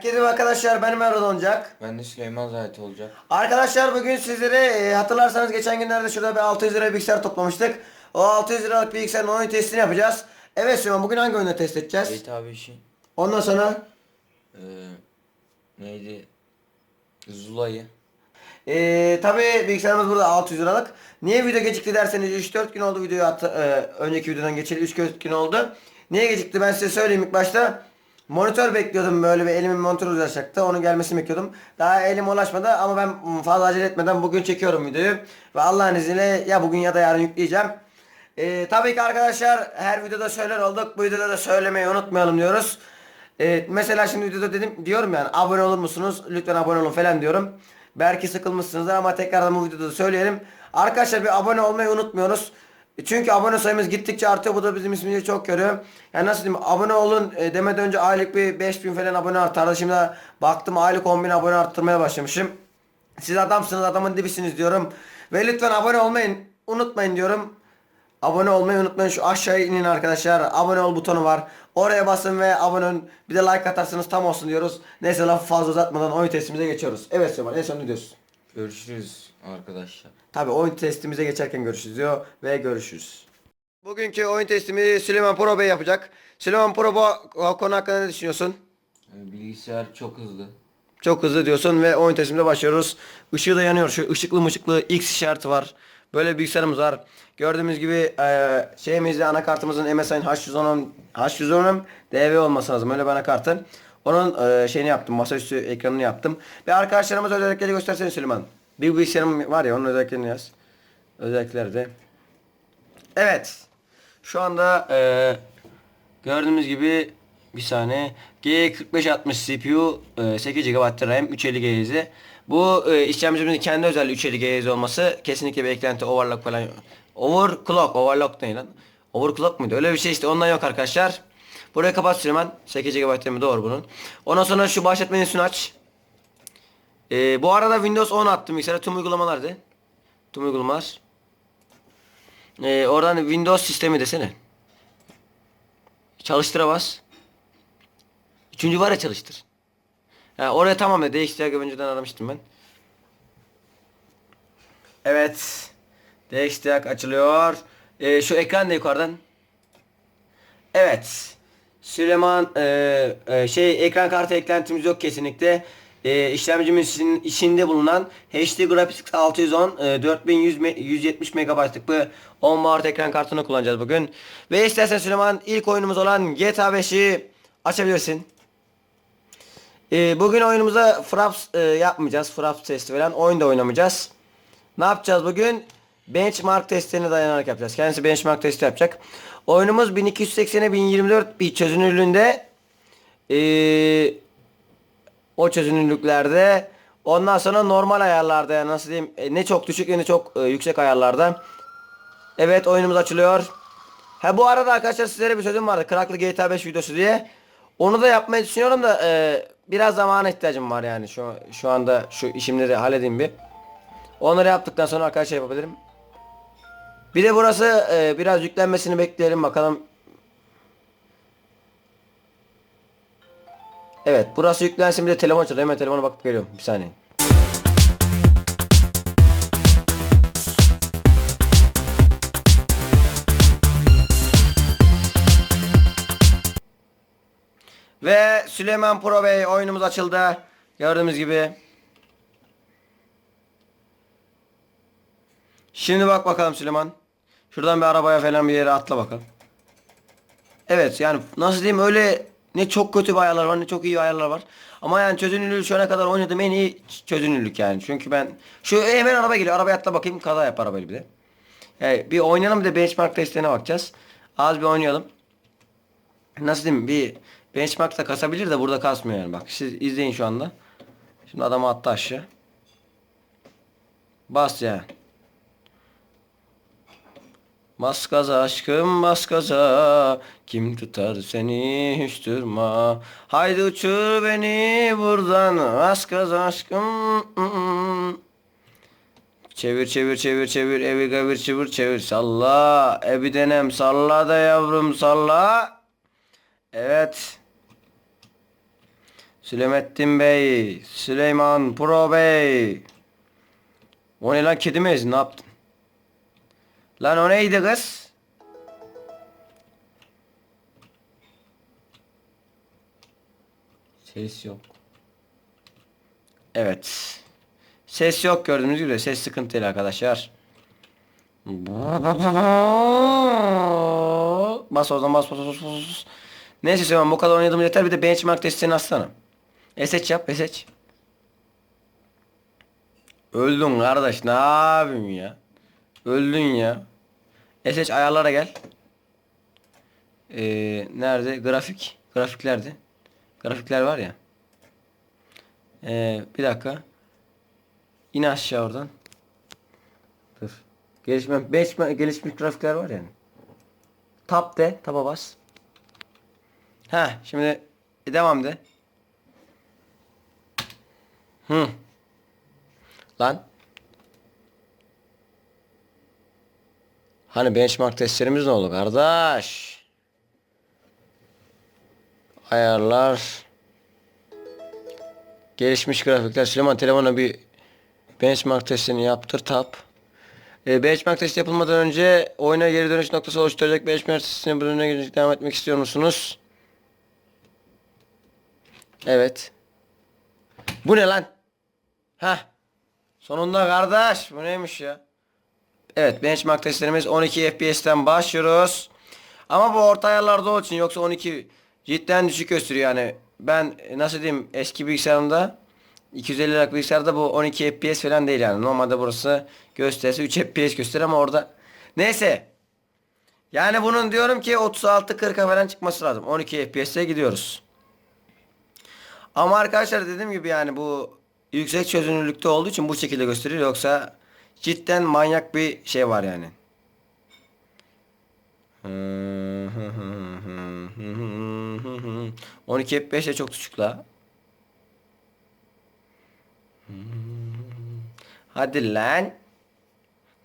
Herkese arkadaşlar ben Merdan olacak. Ben de Süleyman Zahit olacak. Arkadaşlar bugün sizlere e, hatırlarsanız geçen günlerde şurada bir 600 lira bilgisayar toplamıştık. O 600 liralık bilgisayarın oyun testini yapacağız. Evet Süleyman bugün hangi oyunu test edeceğiz? GTA 5'i Ondan sonra eee neydi? Zula'yı. e, tabi bilgisayarımız burada 600 liralık. Niye video gecikti derseniz 3-4 gün oldu videoyu attı, e, önceki videodan geçeli 3-4 gün oldu. Niye gecikti ben size söyleyeyim ilk başta. Monitör bekliyordum böyle bir elimin monitörü ulaşacaktı. Onun gelmesini bekliyordum. Daha elim ulaşmadı ama ben fazla acele etmeden bugün çekiyorum videoyu. Ve Allah'ın izniyle ya bugün ya da yarın yükleyeceğim. Ee, tabii ki arkadaşlar her videoda söyler olduk. Bu videoda da söylemeyi unutmayalım diyoruz. Ee, mesela şimdi videoda dedim diyorum yani abone olur musunuz? Lütfen abone olun falan diyorum. Belki sıkılmışsınızdır ama tekrardan bu videoda da söyleyelim. Arkadaşlar bir abone olmayı unutmuyoruz. Çünkü abone sayımız gittikçe artıyor. Bu da bizim ismimizi çok görüyor. Yani nasıl diyeyim abone olun e, demeden önce aylık bir 5000 falan abone artardı. Şimdi baktım aylık 10.000 abone arttırmaya başlamışım. Siz adamsınız adamın dibisiniz diyorum. Ve lütfen abone olmayın. Unutmayın diyorum. Abone olmayı unutmayın. Şu aşağıya inin arkadaşlar. Abone ol butonu var. Oraya basın ve abone olun. Bir de like atarsanız tam olsun diyoruz. Neyse lafı fazla uzatmadan oyun testimize geçiyoruz. Evet Süleyman en son ne diyorsun? Görüşürüz arkadaşlar. Tabi oyun testimize geçerken görüşürüz diyor ve görüşürüz. Bugünkü oyun testimi Süleyman Pro Bey yapacak. Süleyman Pro bu konu hakkında ne düşünüyorsun? Bilgisayar çok hızlı. Çok hızlı diyorsun ve oyun testimize başlıyoruz. Işığı da yanıyor. Şu ışıklı mışıklı X işareti var. Böyle bilgisayarımız var. Gördüğümüz gibi e, şeyimizde anakartımızın MSI'nin H110 H110 DV olması lazım. Öyle bir anakartı. Onun e, şeyini yaptım. Masaüstü ekranını yaptım. Ve arkadaşlarımız özellikleri göstersene Süleyman. Bir bilgisayarım var ya onun özelliklerini yaz. Özellikleri de. Evet. Şu anda e, gördüğümüz gibi bir saniye G4560 CPU e, 8 GB RAM 350 GHz. Bu e, işlemcimizin kendi özelliği 350 GHz olması kesinlikle bir eklenti overclock falan overclock overclock ne lan? Overclock muydu? Öyle bir şey işte ondan yok arkadaşlar. Burayı kapat Süleyman. 8 GB RAM'i doğru bunun. Ondan sonra şu başlat menüsünü aç. E, bu arada Windows 10 attım bilgisayara tüm uygulamalardı. Tüm uygulamalar. E, oradan Windows sistemi desene. Çalıştıra bas. Üçüncü var ya çalıştır. Ha, oraya tamam ya DXT'ye önceden aramıştım ben. Evet. DXT'ye açılıyor. Ee, şu ekran da yukarıdan. Evet. Süleyman e, e, şey ekran kartı eklentimiz yok kesinlikle. E, işlemcimizin içinde bulunan HD Graphics 610 e, 4100 me- 170 MB'lık bir 10 Mart ekran kartını kullanacağız bugün. Ve istersen Süleyman ilk oyunumuz olan GTA 5'i açabilirsin. E, bugün oyunumuza Fraps e, yapmayacağız. Fraps testi falan oyunda oynamayacağız. Ne yapacağız bugün? Benchmark testlerine dayanarak yapacağız. Kendisi benchmark testi yapacak. Oyunumuz 1280'e 1024 bir çözünürlüğünde. Ee, o çözünürlüklerde. Ondan sonra normal ayarlarda yani nasıl diyeyim e, ne çok düşük ne çok e, yüksek ayarlarda. Evet oyunumuz açılıyor. Ha bu arada arkadaşlar sizlere bir sözüm vardı. Kraklı GTA 5 videosu diye. Onu da yapmayı düşünüyorum da e, biraz zamana ihtiyacım var yani şu şu anda şu işimleri halledeyim bir. Onları yaptıktan sonra arkadaşlar yapabilirim. Bir de burası e, biraz yüklenmesini bekleyelim bakalım. Evet burası yüklensin bir de telefon çalıyor. Hemen telefona bakıp geliyorum. Bir saniye. Ve Süleyman Pro Bey oyunumuz açıldı. Gördüğümüz gibi. Şimdi bak bakalım Süleyman. Şuradan bir arabaya falan bir yere atla bakalım. Evet yani nasıl diyeyim öyle ne çok kötü bir ayarlar var ne çok iyi ayarlar var. Ama yani çözünürlüğü şu ana kadar oynadığım en iyi çözünürlük yani. Çünkü ben şu hemen araba geliyor. Arabaya atla bakayım kaza yap arabayla bir de. Yani bir oynayalım bir de benchmark testlerine bakacağız. Az bir oynayalım. Nasıl diyeyim bir benchmark da kasabilir de burada kasmıyor yani bak. Siz izleyin şu anda. Şimdi adamı attı aşağı. Bas ya. Bas gaza aşkım bas gaza Kim tutar seni hiç Haydi uçur beni buradan Bas gaza aşkım Çevir çevir çevir çevir evi gavir çevir çevir salla Evi denem salla da yavrum salla Evet Süleymettin Bey. Süleyman Pro Bey. O ne lan kedi mi? Ne yaptın? Lan o neydi kız? Ses yok. Evet. Ses yok gördüğünüz gibi. Ses sıkıntılı arkadaşlar. Bas oradan bas bas bas bas. bas. Neyse Süleyman bu kadar oynadım yeter bir de benchmark testini atsana. SH yap SH. Öldün kardeş ne yapayım ya. Öldün ya. SH ayarlara gel. Ee, nerede? Grafik. Grafiklerde. Grafikler var ya. Ee, bir dakika. İn aşağı oradan. Dur. Gelişme, beş, gelişmiş grafikler var yani. Tab de, taba bas. Ha, şimdi devam de. Hı. Lan. Hani benchmark testlerimiz ne oldu kardeş? Ayarlar. Gelişmiş grafikler. Süleyman telefona bir benchmark testini yaptır tap. E, benchmark testi yapılmadan önce oyuna geri dönüş noktası oluşturacak benchmark testine bölümüne devam etmek istiyor musunuz? Evet. Bu ne lan? Ha? Sonunda kardeş. Bu neymiş ya? Evet benchmark testlerimiz 12 FPS'ten başlıyoruz. Ama bu orta ayarlarda için yoksa 12 cidden düşük gösteriyor yani. Ben e, nasıl diyeyim eski bilgisayarımda 250 liralık bilgisayarda bu 12 FPS falan değil yani. Normalde burası gösterse 3 FPS gösterir ama orada neyse. Yani bunun diyorum ki 36-40'a falan çıkması lazım. 12 FPS'e gidiyoruz. Ama arkadaşlar dediğim gibi yani bu yüksek çözünürlükte olduğu için bu şekilde gösteriyor. Yoksa Cidden manyak bir şey var yani. Hmm. 12 hep 5 çok küçük la. Hadi lan.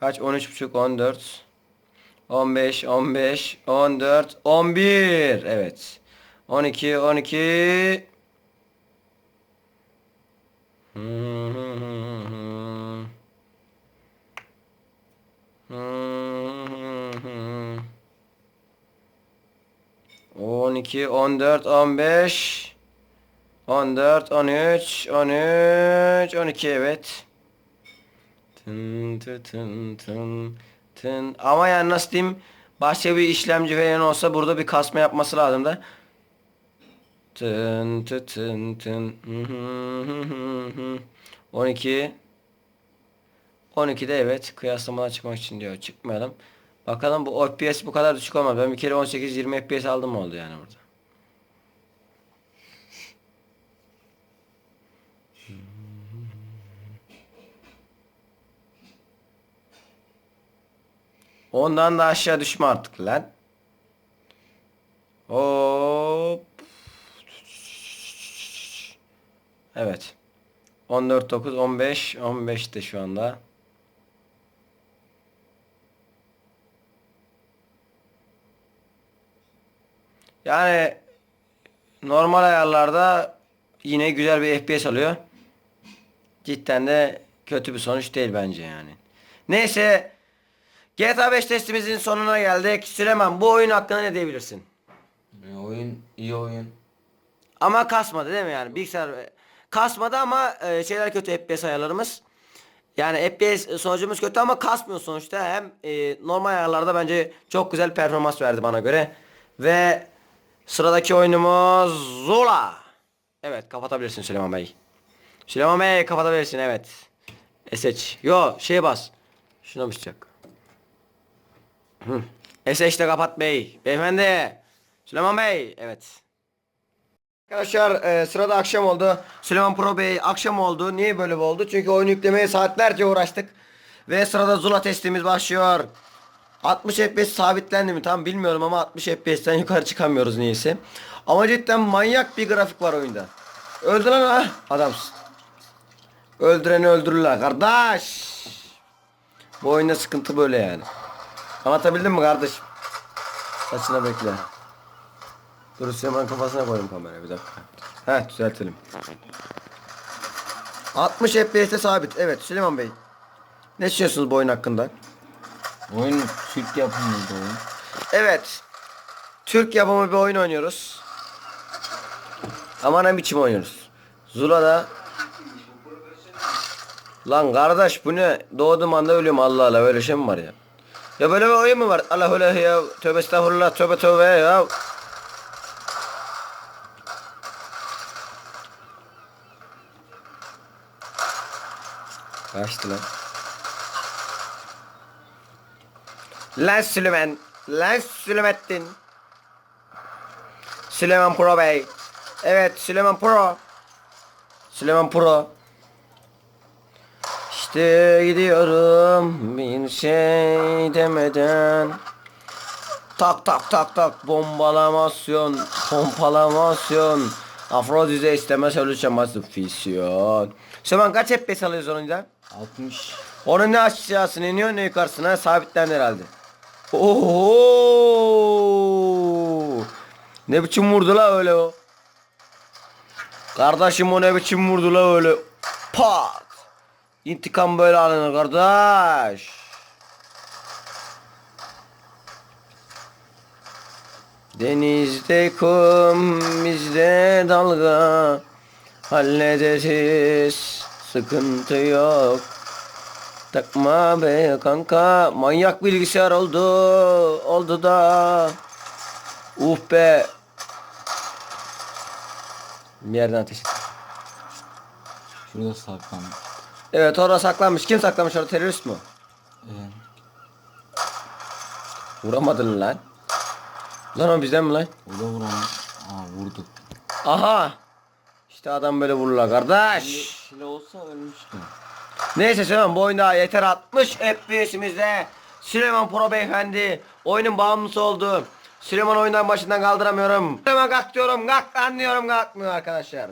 Kaç? 13 buçuk 14. 15 15 14 11. Evet. 12 12. 12, 14, 15, 14, 13, 13, 12 evet. Tın tı tın tın tın. Ama yani nasıl diyeyim? Başka bir işlemci falan olsa burada bir kasma yapması lazım da. Tın tı tın tın. 12. 12'de evet. Kıyaslamadan çıkmak için diyor. Çıkmayalım. Bakalım bu FPS bu kadar düşük olmaz. Ben bir kere 18-20 FPS aldım mı oldu yani burada. Ondan da aşağı düşme artık lan. Hop. Evet. 14 9 15 15 de şu anda. Yani normal ayarlarda yine güzel bir FPS alıyor. Cidden de kötü bir sonuç değil bence yani. Neyse GTA 5 testimizin sonuna geldik. Süleyman bu oyun hakkında ne diyebilirsin? E, oyun iyi oyun. Ama kasmadı değil mi yani? Bilgisayar kasmadı ama e, şeyler kötü FPS ayarlarımız. Yani FPS sonucumuz kötü ama kasmıyor sonuçta. Hem e, normal ayarlarda bence çok güzel performans verdi bana göre. Ve sıradaki oyunumuz Zola. Evet kapatabilirsin Süleyman Bey. Süleyman Bey kapatabilirsin evet. SH. Yo şey bas. Şuna mı çıkacak? Hı. SH de kapat bey. Beyefendi. Süleyman Bey. Evet. Arkadaşlar e, sırada akşam oldu. Süleyman Pro Bey akşam oldu. Niye böyle oldu? Çünkü oyunu yüklemeye saatlerce uğraştık. Ve sırada Zula testimiz başlıyor. 60 FPS sabitlendi mi tam bilmiyorum ama 60 FPS'ten yukarı çıkamıyoruz niyeyse. Ama cidden manyak bir grafik var oyunda. Öldü lan ha adamsın. Öldüreni öldürürler kardeş. Bu oyunda sıkıntı böyle yani. Anlatabildim mi kardeşim? Saçına bekle. Dur Süleyman kafasına koyayım kamerayı bir dakika. Heh düzeltelim. 60 FPS'te sabit. Evet Süleyman Bey. Ne düşünüyorsunuz bu oyun hakkında? Oyun Türk yapımıydı oyun. Evet. Türk yapımı bir oyun oynuyoruz. Ama ne biçim oynuyoruz? Zula'da Lan kardeş bu ne? Doğduğum anda ölüyorum Allah Allah öyle şey mi var ya? Ya böyle bir oyun mu var? Allah öyle ya tövbe estağfurullah tövbe tövbe ya. Kaçtı lan. Lan Süleyman. Lan Süleymettin. Süleyman Pro Bey. Evet Süleyman Pro. Süleyman Pro. İşte gidiyorum bir şey demeden. Tak tak tak tak bombalamasyon, pompalamasyon. Afrodiz'e istemez ölçemez fisyon. Süleyman kaç FPS alıyoruz onunla? 60. Onun ne aşağısına iniyor ne yukarısına sabitlendi herhalde. Oho! Ne biçim vurdu la öyle o? Kardeşim o ne biçim vurdu la öyle? Pat! İntikam böyle alınır kardeş. Denizde kum, bizde dalga Hallederiz, sıkıntı yok Takma be kanka manyak bilgisayar oldu oldu da Uh be Bir yerden ateş et. Şurada saklanmış. Evet orada saklanmış kim saklamış orada terörist mi? Evet. Vuramadın lan Lan o bizden mi lan? O da vuramamış. Aa vurdu. Aha İşte adam böyle vururlar kardeş Şile olsa ölmüştü. Neyse Süleyman bu oyunda yeter 60 FPS'imizde Süleyman Pro beyefendi oyunun bağımlısı oldu. Süleyman oyundan başından kaldıramıyorum. Süleyman kalk diyorum kalk anlıyorum kalkmıyor arkadaşlar.